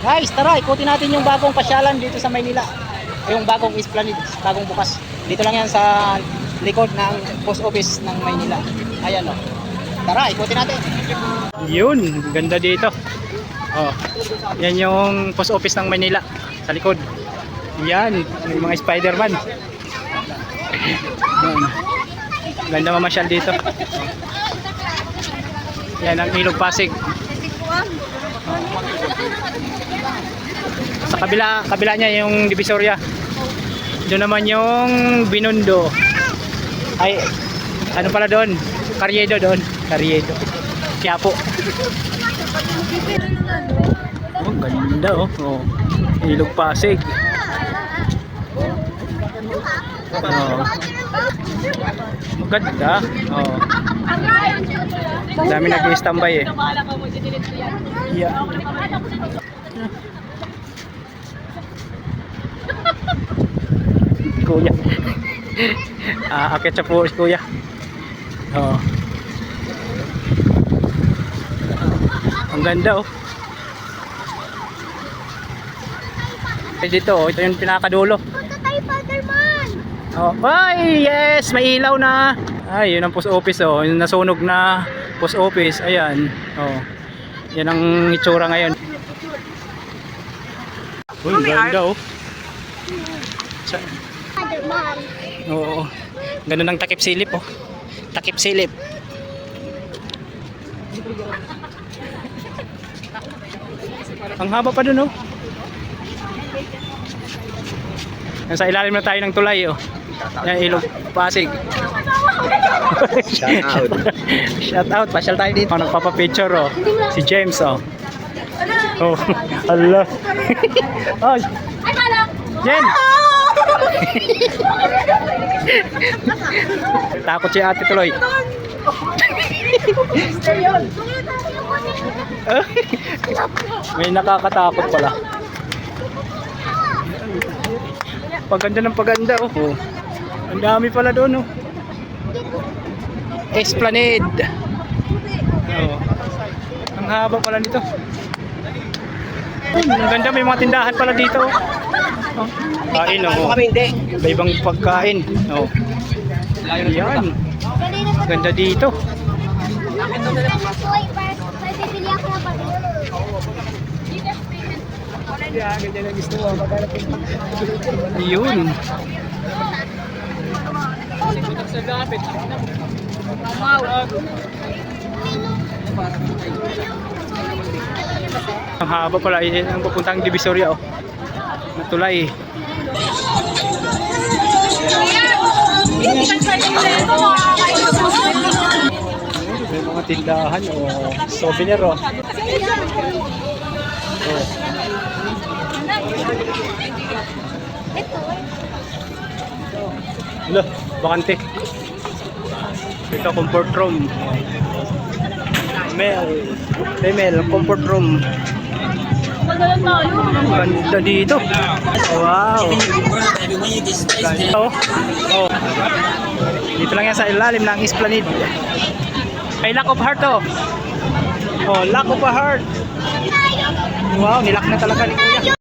Guys, tara, ikutin natin yung bagong pasyalan dito sa Maynila. Yung bagong Esplanade, bagong bukas. Dito lang yan sa likod ng post office ng Maynila. Ayan o. Tara, ikutin natin. Yun, ganda dito. Oh, yan yung post office ng Maynila sa likod. Yan, yung mga Spider-Man. Ganda mamasyal dito. Yan ang Ilog Pasig. Kabila, kabila niya yung Divisoria. Doon naman yung Binondo. Ay, ano pala doon? Carriedo doon. Carriedo. Quiapo. Oh, ganda oh. oh. Ilog Pasig. Oh. Maganda. Oh. Dami nag-standby eh. Yeah. Kuya. Ah, akit siya po si kuya. Oo. Ang ganda oh. Eh, dito oh, ito yung pinakadulo. Punta tayo, Fatherman! Oh, ay, yes, may ilaw na. Ay, yun ang post office oh, yung nasunog na post office. Ayan. Oh. Yan ang itsura ngayon. Uy, ganda oh. Sa- Fatherman! Oo. Ganun ang takip silip oh. Takip silip. Ang haba pa dun oh. Nasa ilalim na tayo ng tulay oh. Yan ilog Pasig. Shout out. Shout out, pasyal tayo dito. Oh, nagpapa-picture oh. Si James oh. Oh, Allah. Ay! Jen. Takot si ate tuloy. May nakakatakot pala. Paganda ng paganda oh. oh. Ang dami pala doon oh. Esplanade. Oh. Ang haba pala nito. Ang ganda may mga tindahan pala dito. Oh. Kain oh. kami hindi. May ibang pagkain. Oh. Yan. Ganda dito. Toy, para Ang haba pala, yun ang pupuntang Divisoria oh. Natulay. May mga tindahan o oh. souvenir oh. oh. Hello, bakante. Ito comfort room. Male, female comfort room. Ganda dito. Wow. Ganda. Oh. Dito lang yan sa ilalim ng Esplanade. Ay, lack of heart oh. Oh, lack of heart. Wow, nilak na talaga ni Kuya.